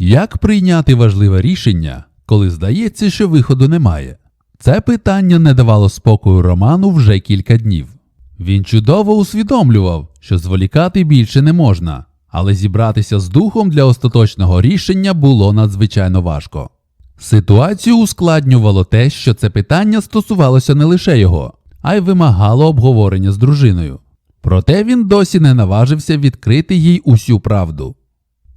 Як прийняти важливе рішення, коли здається, що виходу немає? Це питання не давало спокою Роману вже кілька днів. Він чудово усвідомлював, що зволікати більше не можна, але зібратися з духом для остаточного рішення було надзвичайно важко. Ситуацію ускладнювало те, що це питання стосувалося не лише його, а й вимагало обговорення з дружиною. Проте він досі не наважився відкрити їй усю правду.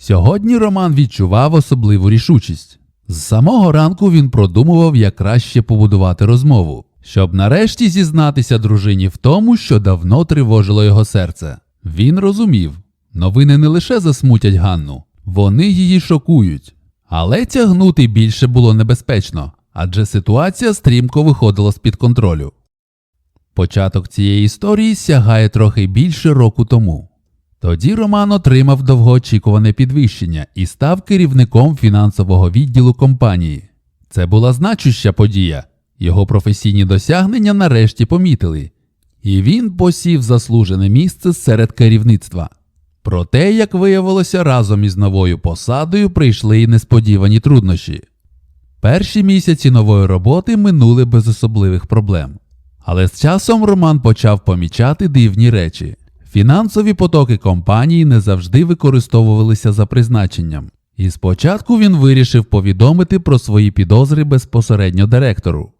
Сьогодні Роман відчував особливу рішучість. З самого ранку він продумував, як краще побудувати розмову, щоб нарешті зізнатися дружині в тому, що давно тривожило його серце. Він розумів, новини не лише засмутять Ганну, вони її шокують. Але тягнути більше було небезпечно, адже ситуація стрімко виходила з-під контролю. Початок цієї історії сягає трохи більше року тому. Тоді Роман отримав довгоочікуване підвищення і став керівником фінансового відділу компанії. Це була значуща подія. Його професійні досягнення нарешті помітили, і він посів заслужене місце серед керівництва. Проте, як виявилося, разом із новою посадою прийшли й несподівані труднощі. Перші місяці нової роботи минули без особливих проблем. Але з часом Роман почав помічати дивні речі. Фінансові потоки компанії не завжди використовувалися за призначенням, і спочатку він вирішив повідомити про свої підозри безпосередньо директору.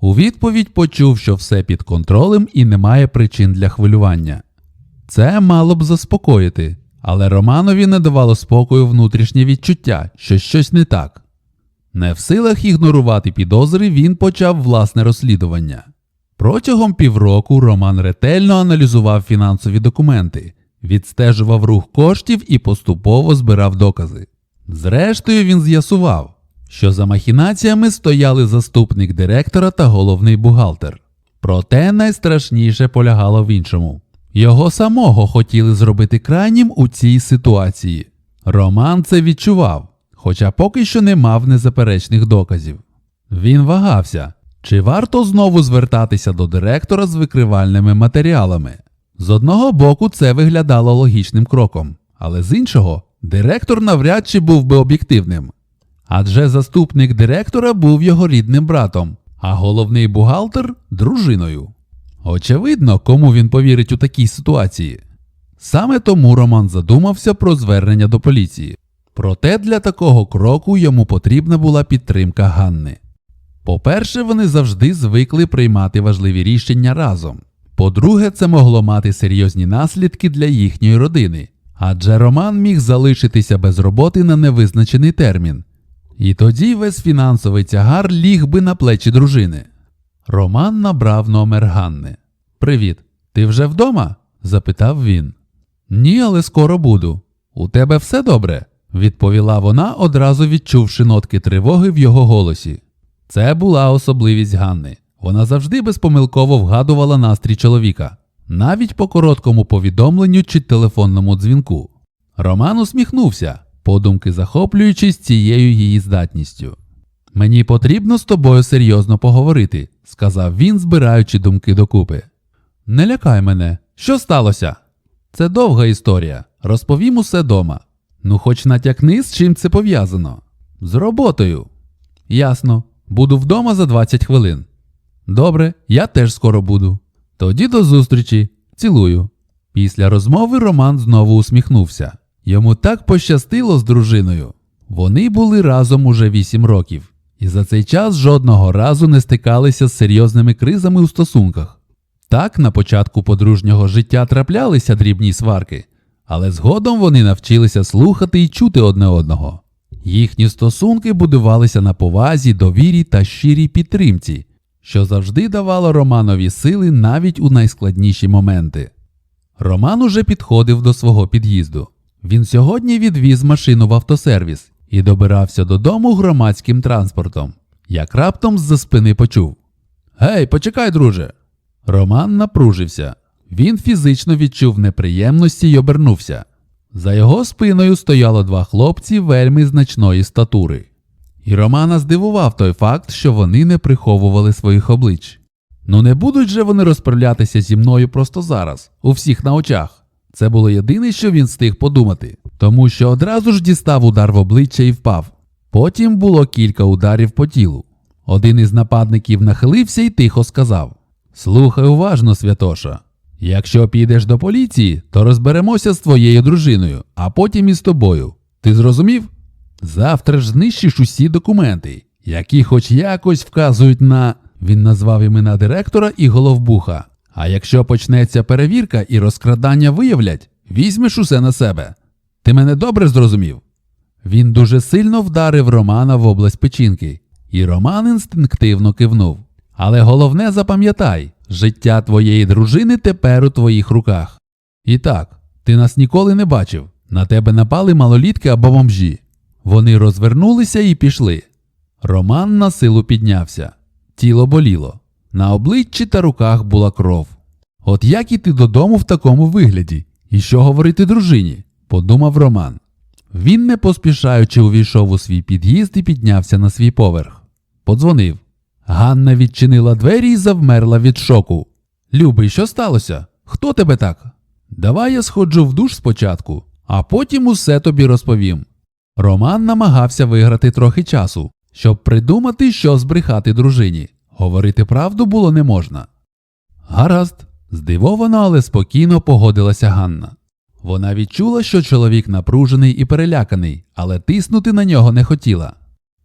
У відповідь почув, що все під контролем і немає причин для хвилювання. Це мало б заспокоїти, але Романові не давало спокою внутрішнє відчуття, що щось не так. Не в силах ігнорувати підозри, він почав власне розслідування. Протягом півроку Роман ретельно аналізував фінансові документи, відстежував рух коштів і поступово збирав докази. Зрештою, він з'ясував, що за махінаціями стояли заступник директора та головний бухгалтер. Проте найстрашніше полягало в іншому. Його самого хотіли зробити крайнім у цій ситуації. Роман це відчував, хоча поки що не мав незаперечних доказів. Він вагався, чи варто знову звертатися до директора з викривальними матеріалами. З одного боку, це виглядало логічним кроком, але з іншого, директор навряд чи був би об'єктивним. Адже заступник директора був його рідним братом, а головний бухгалтер дружиною. Очевидно, кому він повірить у такій ситуації. Саме тому Роман задумався про звернення до поліції. Проте для такого кроку йому потрібна була підтримка Ганни. По-перше, вони завжди звикли приймати важливі рішення разом. По-друге, це могло мати серйозні наслідки для їхньої родини, адже Роман міг залишитися без роботи на невизначений термін. І тоді весь фінансовий тягар ліг би на плечі дружини. Роман набрав номер Ганни. Привіт, ти вже вдома? запитав він. Ні, але скоро буду. У тебе все добре? відповіла вона, одразу відчувши нотки тривоги в його голосі. Це була особливість Ганни. Вона завжди безпомилково вгадувала настрій чоловіка, навіть по короткому повідомленню чи телефонному дзвінку. Роман усміхнувся, подумки захоплюючись цією її здатністю. Мені потрібно з тобою серйозно поговорити, сказав він, збираючи думки докупи. Не лякай мене, що сталося? Це довга історія. Розповім усе дома. Ну, хоч натякни, з чим це пов'язано. З роботою. Ясно. Буду вдома за 20 хвилин. Добре, я теж скоро буду. Тоді до зустрічі. Цілую. Після розмови Роман знову усміхнувся. Йому так пощастило з дружиною. Вони були разом уже 8 років, і за цей час жодного разу не стикалися з серйозними кризами у стосунках. Так, на початку подружнього життя траплялися дрібні сварки, але згодом вони навчилися слухати і чути одне одного. Їхні стосунки будувалися на повазі, довірі та щирій підтримці, що завжди давало Романові сили навіть у найскладніші моменти. Роман уже підходив до свого під'їзду. Він сьогодні відвіз машину в автосервіс і добирався додому громадським транспортом. Як раптом з-за спини почув: Гей, почекай, друже. Роман напружився. Він фізично відчув неприємності й обернувся. За його спиною стояло два хлопці вельми значної статури. І Романа здивував той факт, що вони не приховували своїх облич. Ну не будуть же вони розправлятися зі мною просто зараз, у всіх на очах. Це було єдине, що він встиг подумати, тому що одразу ж дістав удар в обличчя і впав. Потім було кілька ударів по тілу. Один із нападників нахилився і тихо сказав: Слухай уважно, Святоша. Якщо підеш до поліції, то розберемося з твоєю дружиною, а потім і з тобою. Ти зрозумів? Завтра ж знищиш усі документи, які хоч якось вказують на. Він назвав імена директора і головбуха. А якщо почнеться перевірка і розкрадання виявлять, візьмеш усе на себе. Ти мене добре зрозумів? Він дуже сильно вдарив Романа в область печінки, і Роман інстинктивно кивнув. Але головне запам'ятай, життя твоєї дружини тепер у твоїх руках. І так, ти нас ніколи не бачив. На тебе напали малолітки або бомжі. Вони розвернулися і пішли. Роман на силу піднявся. Тіло боліло. На обличчі та руках була кров. От як іти додому в такому вигляді? І що говорити дружині? подумав Роман. Він, не поспішаючи, увійшов у свій під'їзд і піднявся на свій поверх. Подзвонив. Ганна відчинила двері і завмерла від шоку. Любий, що сталося? Хто тебе так? Давай я сходжу в душ спочатку, а потім усе тобі розповім. Роман намагався виграти трохи часу, щоб придумати, що збрехати дружині. Говорити правду було не можна. Гаразд, здивовано, але спокійно погодилася Ганна. Вона відчула, що чоловік напружений і переляканий, але тиснути на нього не хотіла.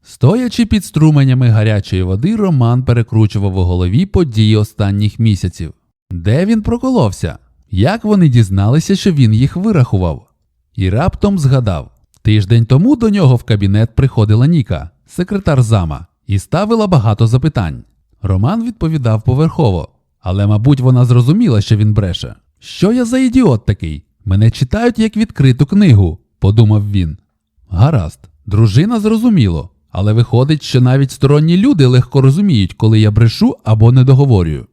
Стоячи під струменями гарячої води, Роман перекручував у голові події останніх місяців. Де він проколовся? Як вони дізналися, що він їх вирахував? І раптом згадав тиждень тому до нього в кабінет приходила Ніка, секретар зама, і ставила багато запитань. Роман відповідав поверхово, але, мабуть, вона зрозуміла, що він бреше. Що я за ідіот такий? Мене читають як відкриту книгу, подумав він. Гаразд, дружина зрозуміло, але виходить, що навіть сторонні люди легко розуміють, коли я брешу або не договорюю.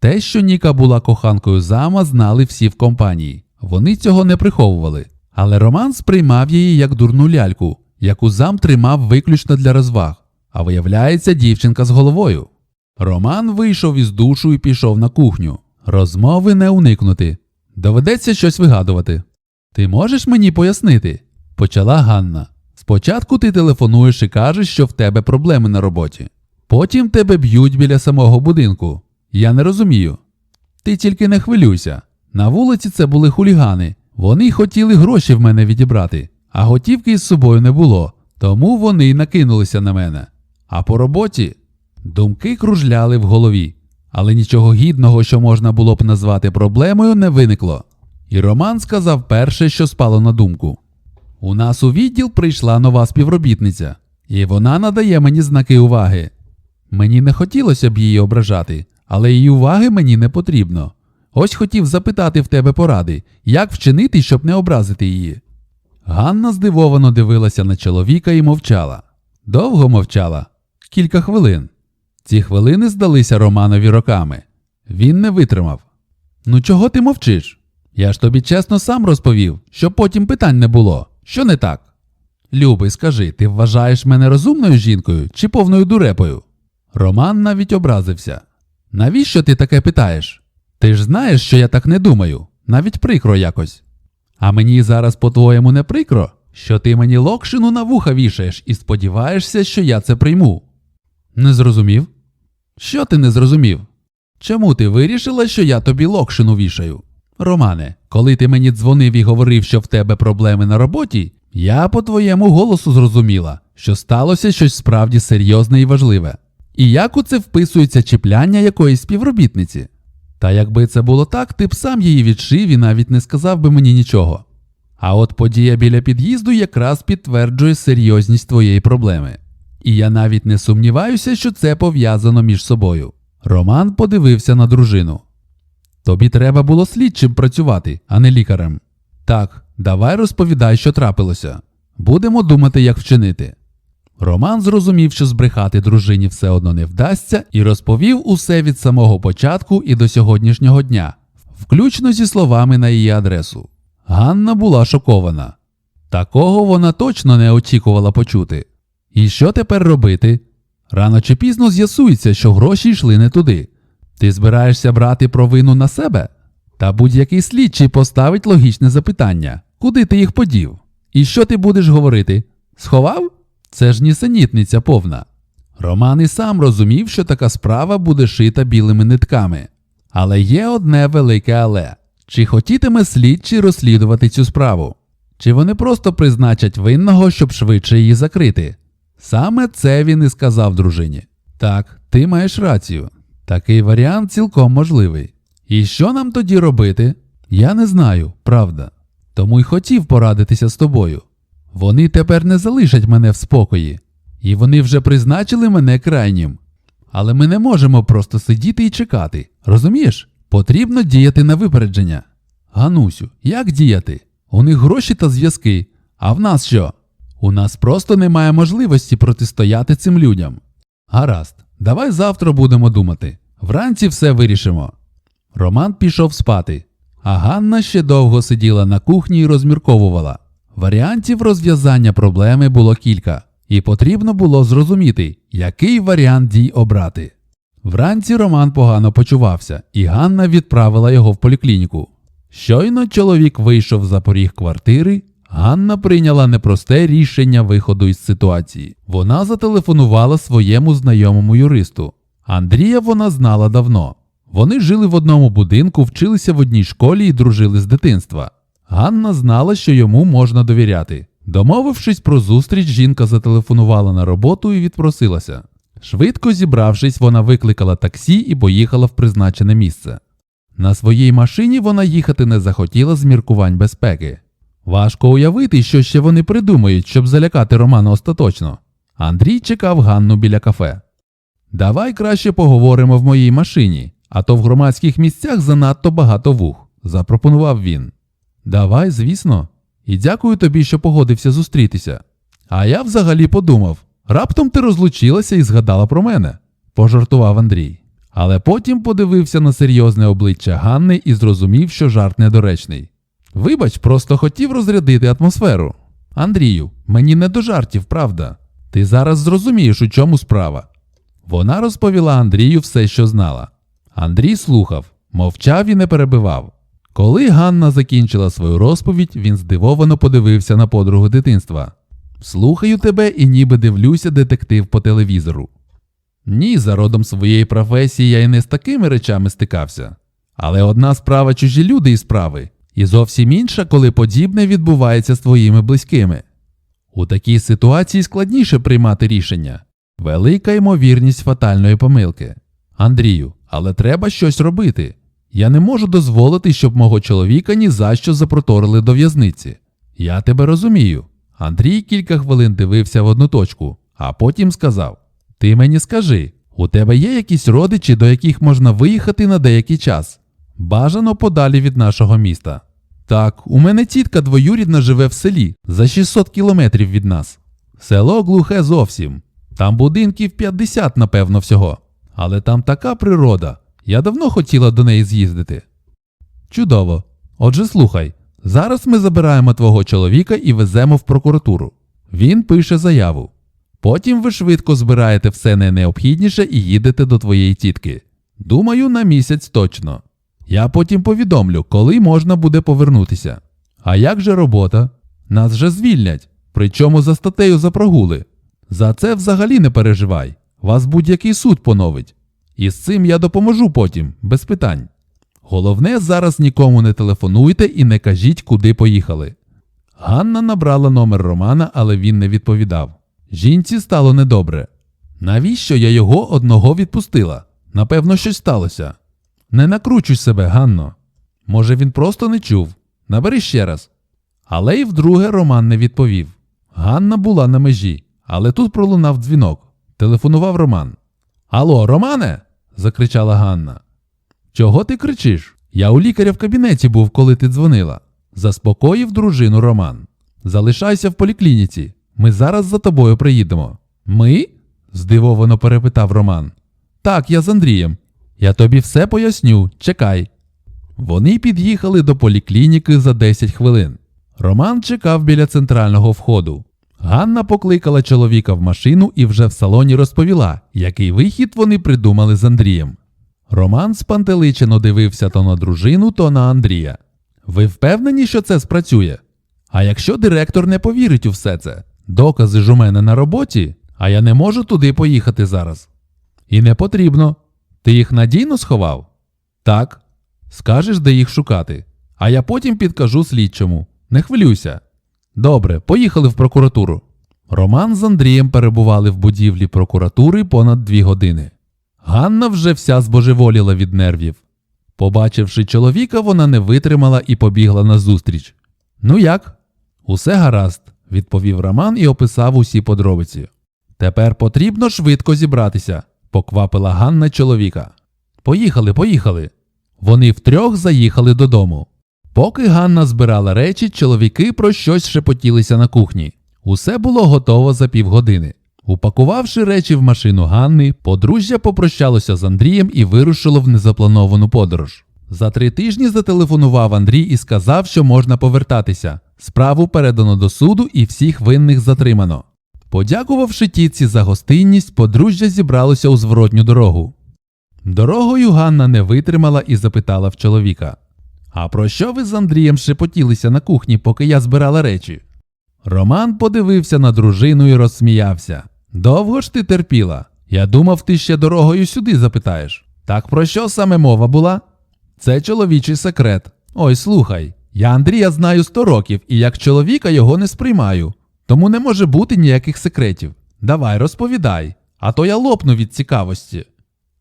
Те, що Ніка була коханкою зама, знали всі в компанії. Вони цього не приховували. Але Роман сприймав її як дурну ляльку, яку зам тримав виключно для розваг, а виявляється, дівчинка з головою. Роман вийшов із душу і пішов на кухню. Розмови не уникнути. Доведеться щось вигадувати. Ти можеш мені пояснити? почала Ганна. Спочатку ти телефонуєш і кажеш, що в тебе проблеми на роботі. Потім тебе б'ють біля самого будинку. Я не розумію. Ти тільки не хвилюйся. На вулиці це були хулігани. Вони хотіли гроші в мене відібрати, а готівки із собою не було, тому вони й накинулися на мене. А по роботі думки кружляли в голові, але нічого гідного, що можна було б назвати проблемою, не виникло. І Роман сказав перше, що спало на думку. У нас у відділ прийшла нова співробітниця, і вона надає мені знаки уваги. Мені не хотілося б її ображати, але її уваги мені не потрібно. Ось хотів запитати в тебе поради, як вчинити, щоб не образити її. Ганна здивовано дивилася на чоловіка і мовчала. Довго мовчала кілька хвилин. Ці хвилини здалися Романові роками. Він не витримав. Ну, чого ти мовчиш? Я ж тобі чесно сам розповів, щоб потім питань не було. Що не так? Любий, скажи, ти вважаєш мене розумною жінкою чи повною дурепою? Роман навіть образився. Навіщо ти таке питаєш? Ти ж знаєш, що я так не думаю, навіть прикро якось. А мені зараз, по-твоєму, не прикро, що ти мені локшину на вуха вішаєш і сподіваєшся, що я це прийму. Не зрозумів? Що ти не зрозумів? Чому ти вирішила, що я тобі локшину вішаю? Романе, коли ти мені дзвонив і говорив, що в тебе проблеми на роботі, я по твоєму голосу зрозуміла, що сталося щось справді серйозне і важливе. І як у це вписується чіпляння якоїсь співробітниці? Та якби це було так, ти б сам її відшив і навіть не сказав би мені нічого. А от подія біля під'їзду якраз підтверджує серйозність твоєї проблеми. І я навіть не сумніваюся, що це пов'язано між собою. Роман подивився на дружину. Тобі треба було слідчим працювати, а не лікарем. Так, давай розповідай, що трапилося. Будемо думати, як вчинити. Роман зрозумів, що збрехати дружині все одно не вдасться, і розповів усе від самого початку і до сьогоднішнього дня, включно зі словами на її адресу. Ганна була шокована. Такого вона точно не очікувала почути. І що тепер робити? Рано чи пізно з'ясується, що гроші йшли не туди. Ти збираєшся брати провину на себе? Та будь-який слідчий поставить логічне запитання: куди ти їх подів? І що ти будеш говорити? Сховав? Це ж нісенітниця повна. Роман і сам розумів, що така справа буде шита білими нитками. Але є одне велике але. Чи хотітиме слідчий розслідувати цю справу? Чи вони просто призначать винного, щоб швидше її закрити? Саме це він і сказав дружині. Так, ти маєш рацію. Такий варіант цілком можливий. І що нам тоді робити? Я не знаю, правда. Тому й хотів порадитися з тобою. Вони тепер не залишать мене в спокої, і вони вже призначили мене крайнім. Але ми не можемо просто сидіти і чекати. Розумієш? Потрібно діяти на випередження. Ганусю, як діяти? У них гроші та зв'язки. А в нас що? У нас просто немає можливості протистояти цим людям. Гаразд, давай завтра будемо думати. Вранці все вирішимо. Роман пішов спати, а Ганна ще довго сиділа на кухні і розмірковувала. Варіантів розв'язання проблеми було кілька, і потрібно було зрозуміти, який варіант дій обрати. Вранці Роман погано почувався, і Ганна відправила його в поліклініку. Щойно чоловік вийшов за поріг квартири, Ганна прийняла непросте рішення виходу із ситуації. Вона зателефонувала своєму знайомому юристу. Андрія вона знала давно. Вони жили в одному будинку, вчилися в одній школі і дружили з дитинства. Ганна знала, що йому можна довіряти. Домовившись про зустріч, жінка зателефонувала на роботу і відпросилася. Швидко зібравшись, вона викликала таксі і поїхала в призначене місце. На своїй машині вона їхати не захотіла з міркувань безпеки. Важко уявити, що ще вони придумають, щоб залякати Романа остаточно. Андрій чекав Ганну біля кафе. Давай краще поговоримо в моїй машині, а то в громадських місцях занадто багато вух, запропонував він. Давай, звісно, і дякую тобі, що погодився зустрітися. А я взагалі подумав, раптом ти розлучилася і згадала про мене, пожартував Андрій. Але потім подивився на серйозне обличчя Ганни і зрозумів, що жарт недоречний. Вибач, просто хотів розрядити атмосферу. Андрію, мені не до жартів, правда. Ти зараз зрозумієш, у чому справа. Вона розповіла Андрію все, що знала. Андрій слухав, мовчав і не перебивав. Коли Ганна закінчила свою розповідь, він здивовано подивився на подругу дитинства. Слухаю тебе і ніби дивлюся детектив по телевізору. Ні, за родом своєї професії я і не з такими речами стикався. Але одна справа чужі люди і справи, і зовсім інша, коли подібне відбувається з твоїми близькими. У такій ситуації складніше приймати рішення. Велика ймовірність фатальної помилки. Андрію, але треба щось робити. Я не можу дозволити, щоб мого чоловіка ні за що запроторили до в'язниці. Я тебе розумію. Андрій кілька хвилин дивився в одну точку, а потім сказав: Ти мені скажи, у тебе є якісь родичі, до яких можна виїхати на деякий час? Бажано подалі від нашого міста. Так, у мене тітка двоюрідна живе в селі за 600 кілометрів від нас. Село глухе зовсім. Там будинків 50, напевно, всього. Але там така природа. Я давно хотіла до неї з'їздити. Чудово. Отже, слухай, зараз ми забираємо твого чоловіка і веземо в прокуратуру. Він пише заяву. Потім ви швидко збираєте все найнеобхідніше і їдете до твоєї тітки. Думаю, на місяць точно. Я потім повідомлю, коли можна буде повернутися. А як же робота? Нас же звільнять, причому за статтею за прогули. За це взагалі не переживай. Вас будь-який суд поновить. І з цим я допоможу потім, без питань. Головне, зараз нікому не телефонуйте і не кажіть, куди поїхали. Ганна набрала номер Романа, але він не відповідав. Жінці стало недобре. Навіщо я його одного відпустила? Напевно, щось сталося. Не накручуй себе, Ганно. Може, він просто не чув. Набери ще раз. Але й вдруге Роман не відповів. Ганна була на межі, але тут пролунав дзвінок. Телефонував Роман. Алло, Романе? закричала Ганна. Чого ти кричиш? Я у лікаря в кабінеті був, коли ти дзвонила. Заспокоїв дружину Роман. Залишайся в поліклініці. Ми зараз за тобою приїдемо. Ми? здивовано перепитав Роман. Так, я з Андрієм. Я тобі все поясню. Чекай. Вони під'їхали до поліклініки за 10 хвилин. Роман чекав біля центрального входу. Ганна покликала чоловіка в машину і вже в салоні розповіла, який вихід вони придумали з Андрієм. Роман спантеличено дивився то на дружину, то на Андрія. Ви впевнені, що це спрацює? А якщо директор не повірить у все це, докази ж у мене на роботі, а я не можу туди поїхати зараз. І не потрібно. Ти їх надійно сховав? Так. Скажеш, де їх шукати. А я потім підкажу слідчому. Не хвилюйся. Добре, поїхали в прокуратуру. Роман з Андрієм перебували в будівлі прокуратури понад дві години. Ганна вже вся збожеволіла від нервів. Побачивши чоловіка, вона не витримала і побігла назустріч. Ну як? Усе гаразд, відповів Роман і описав усі подробиці. Тепер потрібно швидко зібратися, поквапила Ганна чоловіка. Поїхали, поїхали. Вони втрьох заїхали додому. Поки Ганна збирала речі, чоловіки про щось шепотілися на кухні. Усе було готово за півгодини. Упакувавши речі в машину Ганни, подружжя попрощалося з Андрієм і вирушило в незаплановану подорож. За три тижні зателефонував Андрій і сказав, що можна повертатися. Справу передано до суду і всіх винних затримано. Подякувавши тітці за гостинність, подружжя зібралося у зворотню дорогу. Дорогою Ганна не витримала і запитала в чоловіка: А про що ви з Андрієм шепотілися на кухні, поки я збирала речі? Роман подивився на дружину і розсміявся. Довго ж ти терпіла? Я думав, ти ще дорогою сюди запитаєш. Так про що саме мова була? Це чоловічий секрет. Ой, слухай, я Андрія знаю сто років і як чоловіка його не сприймаю. Тому не може бути ніяких секретів. Давай, розповідай, а то я лопну від цікавості.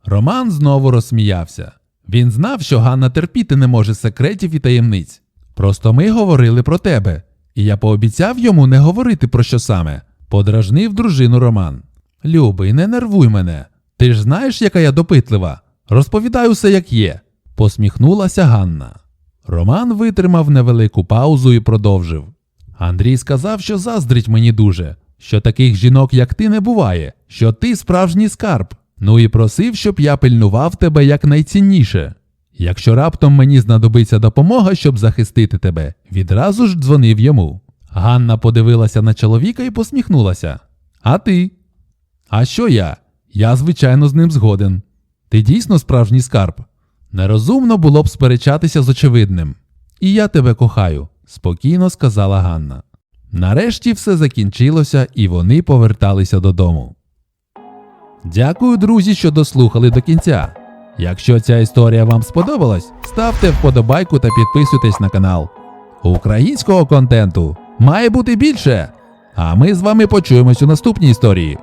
Роман знову розсміявся. Він знав, що Ганна терпіти не може секретів і таємниць. Просто ми говорили про тебе, і я пообіцяв йому не говорити про що саме. Подражнив дружину Роман. Любий, не нервуй мене. Ти ж знаєш, яка я допитлива. Розповідай усе, як є, посміхнулася Ганна. Роман витримав невелику паузу і продовжив. Андрій сказав, що заздрить мені дуже, що таких жінок, як ти, не буває, що ти справжній скарб. Ну і просив, щоб я пильнував тебе якнайцінніше. Якщо раптом мені знадобиться допомога, щоб захистити тебе, відразу ж дзвонив йому. Ганна подивилася на чоловіка і посміхнулася. А ти? А що я? Я, звичайно, з ним згоден. Ти дійсно справжній скарб. Нерозумно було б сперечатися з очевидним. І я тебе кохаю, спокійно сказала Ганна. Нарешті все закінчилося, і вони поверталися додому. Дякую, друзі, що дослухали до кінця. Якщо ця історія вам сподобалась, ставте вподобайку та підписуйтесь на канал. Українського контенту має бути більше. А ми з вами почуємось у наступній історії.